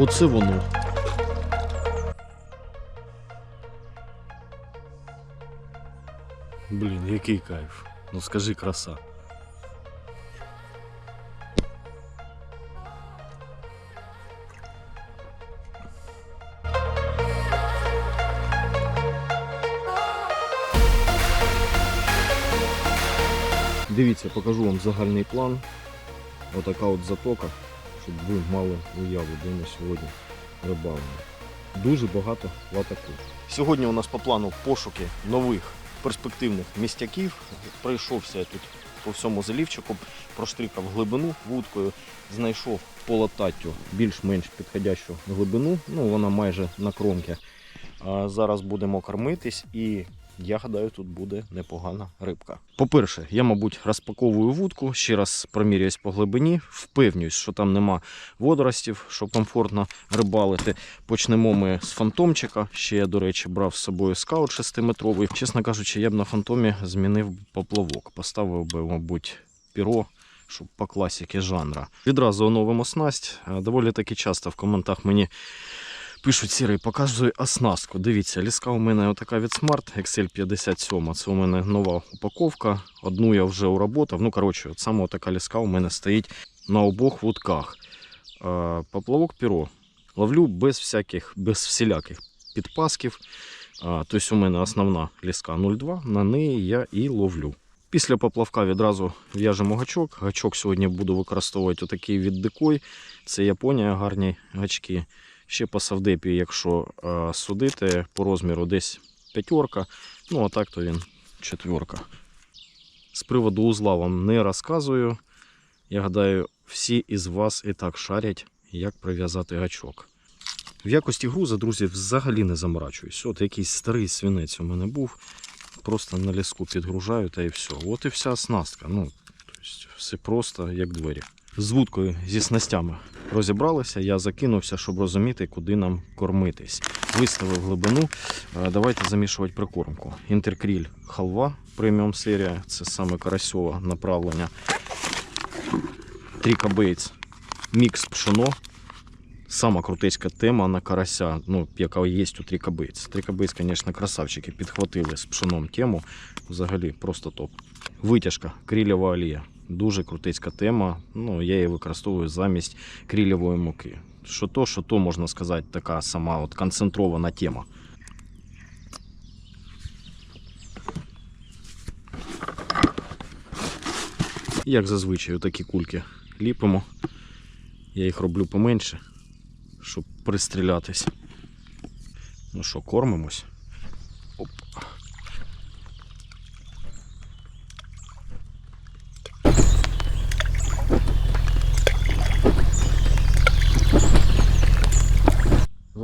Оце воно. Блін, який кайф. Ну скажи краса. Дивіться, покажу вам загальний план. Отака от затока, щоб ви мали уяву, де ми сьогодні рибалимо. Дуже багато латаку. Сьогодні у нас по плану пошуки нових перспективних містяків. Пройшовся я тут по всьому залівчику, проштрикав глибину вудкою, знайшов по лататтю більш-менш підходящу глибину. Ну, вона майже на кромки. А зараз будемо кормитись і я гадаю, тут буде непогана рибка. По-перше, я, мабуть, розпаковую вудку, ще раз проміряюсь по глибині, впевнююсь, що там нема водоростів, що комфортно рибалити. Почнемо ми з фантомчика. Ще я, до речі, брав з собою скаут 6-метровий. Чесно кажучи, я б на фантомі змінив поплавок. Поставив би, мабуть, піро. Щоб по класіки жанра. Відразу оновимо снасть. Доволі таки часто в коментах мені Пишуть сірий, показую оснастку. Дивіться, ліска у мене отака від Smart XL 57. Це у мене нова упаковка. Одну я вже уработав. Ну, коротше, от саме така ліска у мене стоїть на обох вудках. Е, Поплавок піро. Ловлю без всяких, без всіляких підпасків. Тобто у мене основна ліска 0,2, на неї я і ловлю. Після поплавка відразу в'яжемо гачок. Гачок сьогодні буду використовувати отакий від дикой. Це Японія, гарні гачки. Ще по савдепі, якщо е, судити по розміру десь п'ятерка, ну а так то він четверка. З приводу узла вам не розказую. Я гадаю, всі із вас і так шарять, як прив'язати гачок. В якості груза, друзі, взагалі не заморачуюсь. От якийсь старий свинець у мене був. Просто на ліску підгружаю та і все. От і вся оснастка. Ну, тобто все просто як двері. З вудкою зі снастями розібралися. Я закинувся, щоб розуміти, куди нам кормитись. Виставив глибину. Е, Давайте замішувати прикормку. Інтеркріль халва преміум серія. Це саме карасьове направлення. Тріка Бейтс. Мікс пшено. Сама крутецька тема на карася, ну, яка є у Тріка Бейтс. Тріка Бейтс, звісно, красавчики підхватили з пшеном тему. Взагалі просто топ. Витяжка, крілєва олія. Дуже крутецька тема. Ну, я її використовую замість крілєвої муки. Що то, що то, можна сказати, така сама от концентрована тема. Як зазвичай, такі кульки ліпимо. Я їх роблю поменше, щоб пристрілятись. Ну що, кормимось? Оп.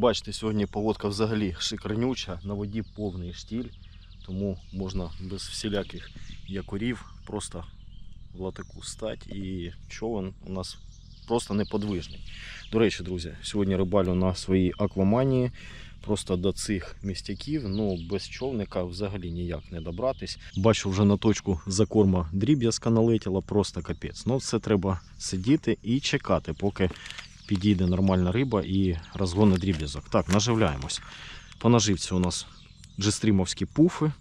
Бачите, сьогодні погодка взагалі шикарнюча, на воді повний штіль, тому можна без всіляких якорів просто в латику стати і човен у нас просто неподвижний. До речі, друзі, сьогодні рибалю на своїй акваманії. Просто до цих містяків, ну без човника взагалі ніяк не добратись. Бачу вже на точку закорма дріб'язка налетіла, просто капець. Ну це треба сидіти і чекати, поки підійде нормальна риба і розгоне дріб'язок. Так, наживляємось. По наживці у нас джестрімовські пуфи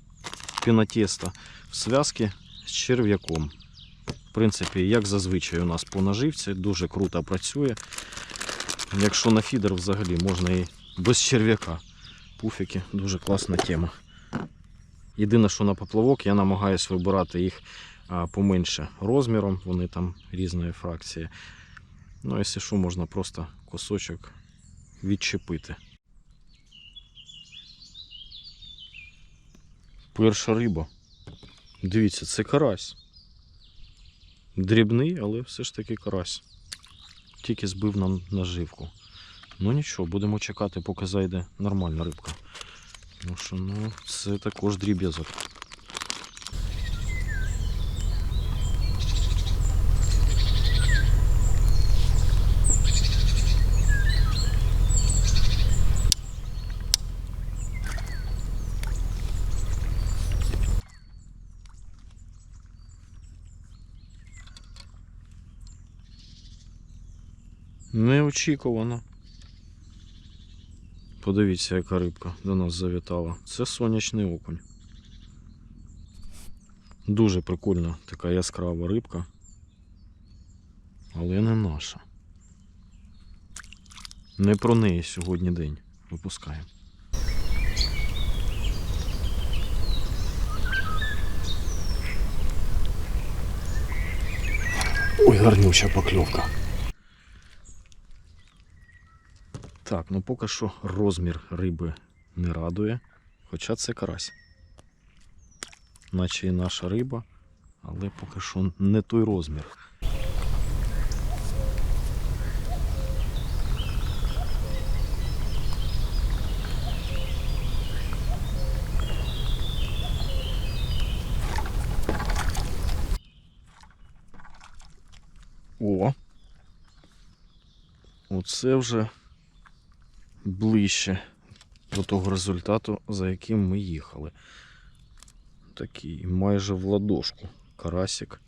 пінотеста в зв'язки з черв'яком. В принципі, як зазвичай у нас по наживці, дуже круто працює. Якщо на фідер взагалі можна і без черв'яка. Пуфіки дуже класна тема. Єдине, що на поплавок я намагаюся вибирати їх поменше розміром, вони там різної фракції. Ну, якщо що, можна просто кусочок відчепити. Перша риба. Дивіться, це карась. Дрібний, але все ж таки карась. Тільки збив нам наживку. Ну нічого, будемо чекати, поки зайде нормальна рибка. Тому що ну, це також дріб'язок. Неочікувано. Подивіться, яка рибка до нас завітала. Це сонячний окунь. Дуже прикольна така яскрава рибка. Але не наша. Не про неї сьогодні день. Випускаємо. Ой, гарнюча покльовка. Так, ну поки що розмір риби не радує, хоча це карась. Наче і наша риба, але поки що не той розмір. О! Оце вже ближче до того результату, за яким ми їхали. Такий майже в ладошку карасик.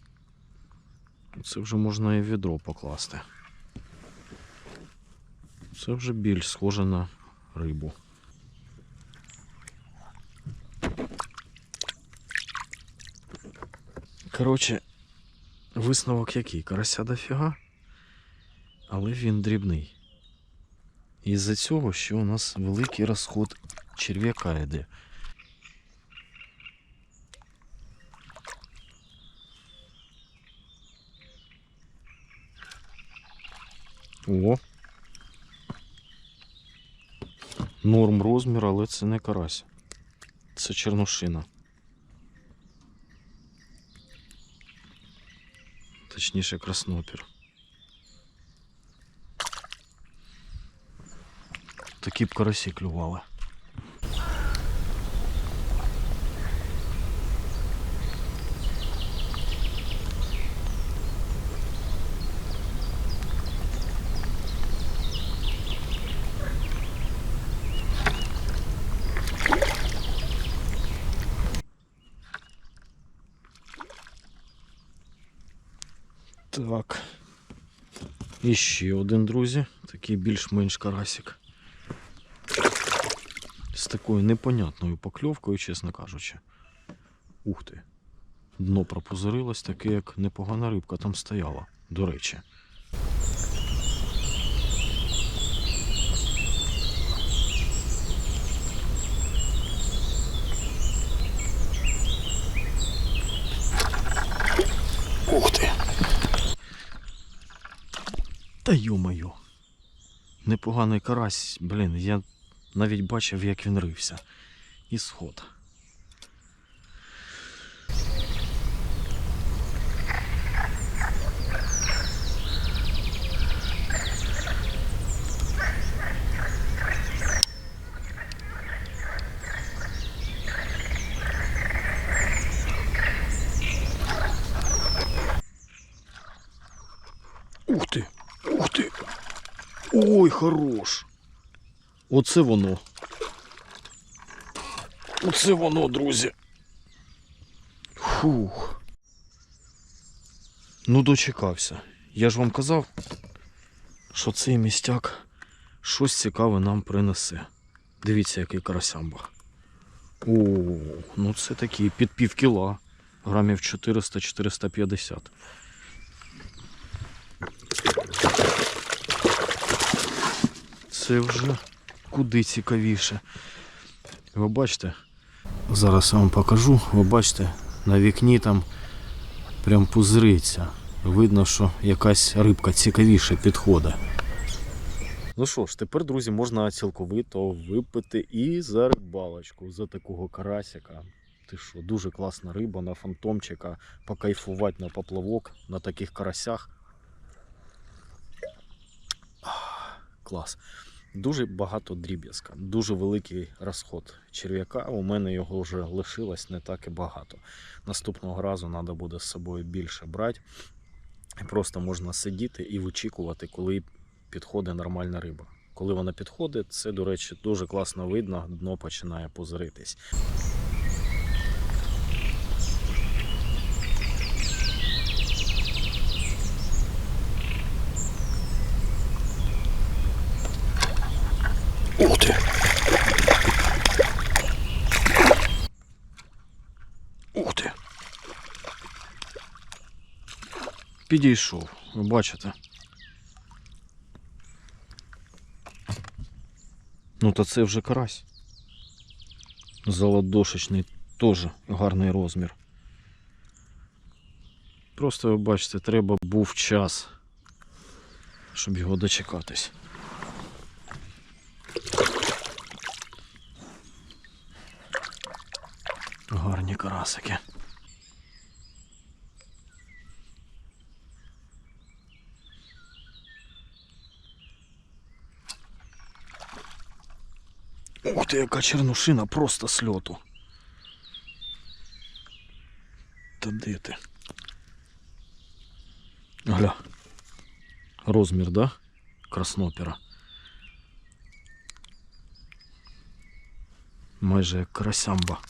Це вже можна і відро покласти. Це вже більш схоже на рибу. Коротше, висновок який? Карася дофіга, але він дрібний. Із-за цього, що у нас великий розход черв'яка йде. О. Норм розмір, але це не карась. Це чернушина. Точніше, краснопір. Такі б карасі клювали. Так. І ще один, друзі. Такий більш-менш карасик. Такою непонятною покльовкою, чесно кажучи. Ух ти. Дно пропозорилось, таке, як непогана рибка там стояла, до речі. Ух ти. Та ё-моё. Непоганий карась, блін, я навіть бачив, як він рився. І сход. Ух ти! Ух ти! Ой, хорош! Оце воно. Оце воно, друзі. Фух. Ну, дочекався. Я ж вам казав, що цей містяк щось цікаве нам принесе. Дивіться, який карасямбах. О, ну це такий під пів кіла. Грамів 400-450. Це вже куди цікавіше. Ви бачите? Зараз я вам покажу. Ви бачите, на вікні там прям пузириться. Видно, що якась рибка цікавіше підходить. Ну що ж, тепер, друзі, можна цілковито випити і за рибалочку, за такого карасика. Ти що, дуже класна риба на фантомчика, покайфувати на поплавок на таких карасях. Клас. Дуже багато дріб'язка, дуже великий розход черв'яка. У мене його вже лишилось не так і багато. Наступного разу треба буде з собою більше брати. Просто можна сидіти і вичікувати, коли підходить нормальна риба. Коли вона підходить, це, до речі, дуже класно видно, дно починає позиритись. Підійшов. Ви бачите? Ну, то це вже карась. Золодошечний теж гарний розмір. Просто ви бачите, треба був час, щоб його дочекатись. Гарні карасики. Ух ти, яка чернушина просто з льоту. Та де ти? Гля. Розмір, да? Краснопера. Майже як карасямба.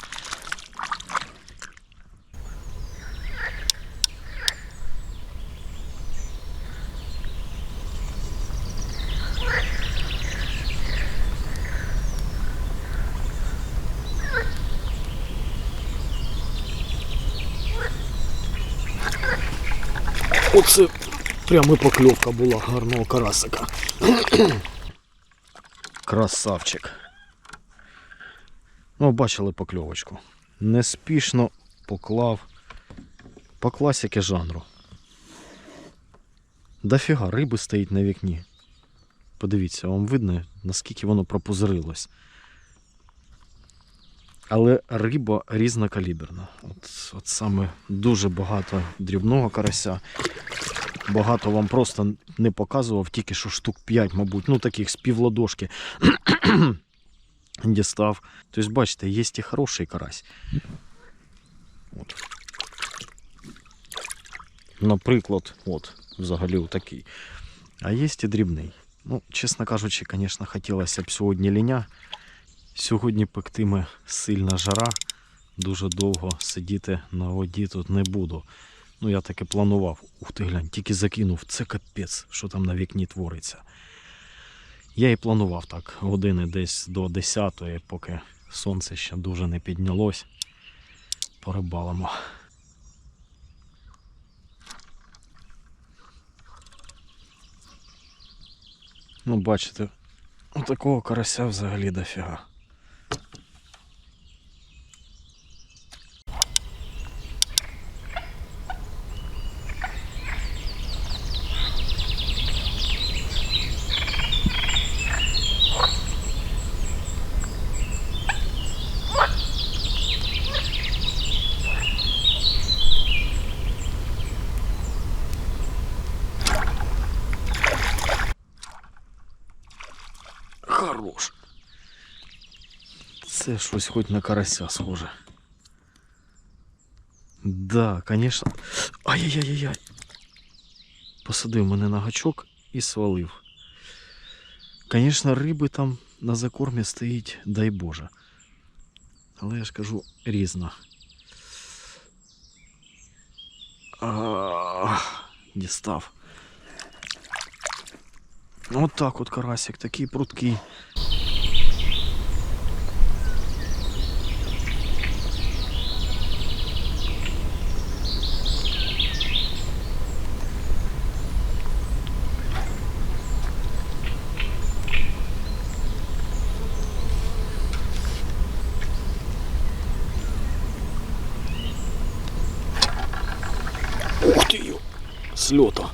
Оце прямо покльовка була гарного карасика. Красавчик. Ну, бачили покльовочку. Неспішно поклав по класіки жанру. Дофіга риби стоїть на вікні. Подивіться, вам видно, наскільки воно пропузирилось. Але риба різнокаліберна. От, от саме дуже багато дрібного карася. Багато вам просто не показував, тільки що штук 5, мабуть, ну таких з півладошки дістав. Тобто, бачите, є і хороший карась. От. Наприклад, от, взагалі такий. А є і дрібний. Ну, чесно кажучи, звісно, хотілося б сьогодні ліня. Сьогодні пектиме сильна жара. Дуже довго сидіти на воді тут не буду. Ну, я таки планував. Ух ти глянь, тільки закинув. Це капець, що там на вікні твориться. Я і планував так, години десь до 10 поки сонце ще дуже не піднялось. Порибалимо. Ну, бачите, у такого карася взагалі дофіга. Хорош. Це щось хоч на карася схоже. Да, конечно. Ай-яй-яй-яй. Посадив мене на гачок і свалив. Конечно, риби там на закормі стоїть, дай Боже. Але я ж кажу, різно. А, Дістав. От так от карасик, такий пруткий. Ух ти йо! З льоту.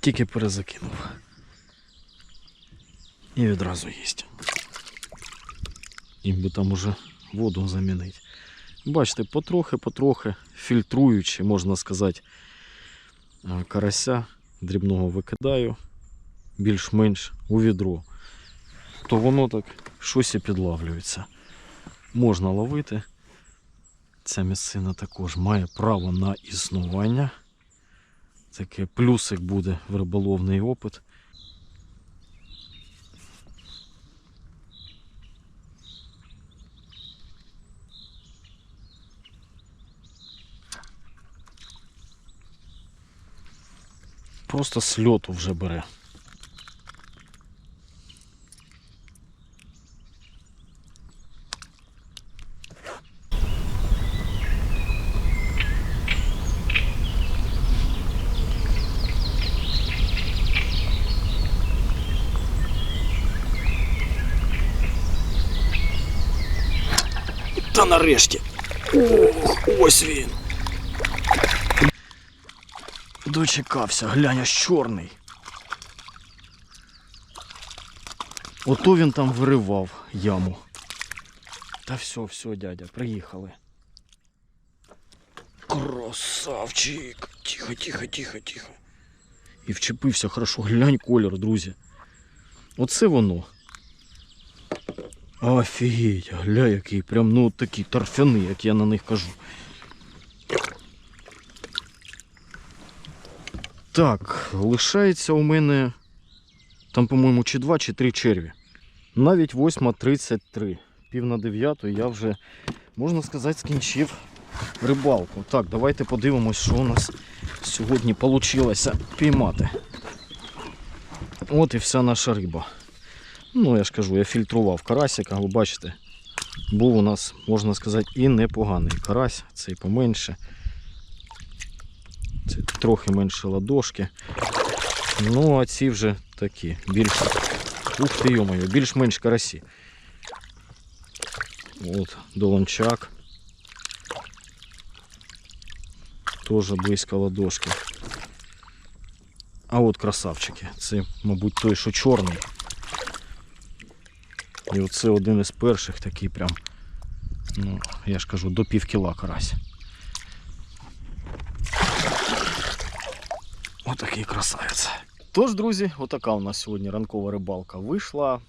Тільки перезакинув. І відразу їсть. Їм би там уже воду замінити. Бачите, потрохи-потрохи, фільтруючи, можна сказати, е, карася дрібного викидаю більш-менш у відро, то воно так щось і підлавлюється. Можна ловити. Ця місцина також має право на існування. Таке плюсик буде в риболовний опит. Просто сльоту вже бере. Та нарешті. Ох, ось він. Дочекався, глянь, аж чорний. Ото він там виривав яму. Та все, все, дядя, приїхали. Красавчик! Тихо, тихо, тихо, тихо. І вчепився хорошо. Глянь колір, друзі. Оце воно. Офігеть, гля, який прям ну такі торфяни, як я на них кажу. Так, лишається у мене там, по-моєму, чи два, чи три черві. Навіть 8.33. Пів на дев'яту я вже, можна сказати, скінчив рибалку. Так, давайте подивимось, що у нас сьогодні вийшло піймати. От і вся наша риба. Ну, я ж кажу, я фільтрував карасика, ви бачите, був у нас, можна сказати, і непоганий карась, цей поменше. Це трохи менше ладошки. Ну, а ці вже такі, більш. Ух ти, йомаю, більш-менш карасі. От, долончак. Теж близько ладошки. А от красавчики. Це, мабуть, той, що чорний. І оце один із перших такий прям. Ну, я ж кажу, до пів кіла карась. Отакий красавець. Тож, друзі, отака у нас сьогодні ранкова рибалка вийшла.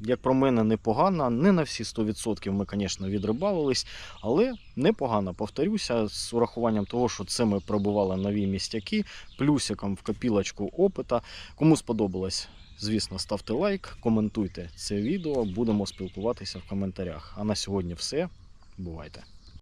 Як про мене, непогана. Не на всі 100% ми, звісно, відрибалились, але непогано, повторюся, з урахуванням того, що це ми пробували нові містяки, плюсиком в копілочку опита. Кому сподобалось, звісно, ставте лайк, коментуйте це відео, будемо спілкуватися в коментарях. А на сьогодні все. Бувайте!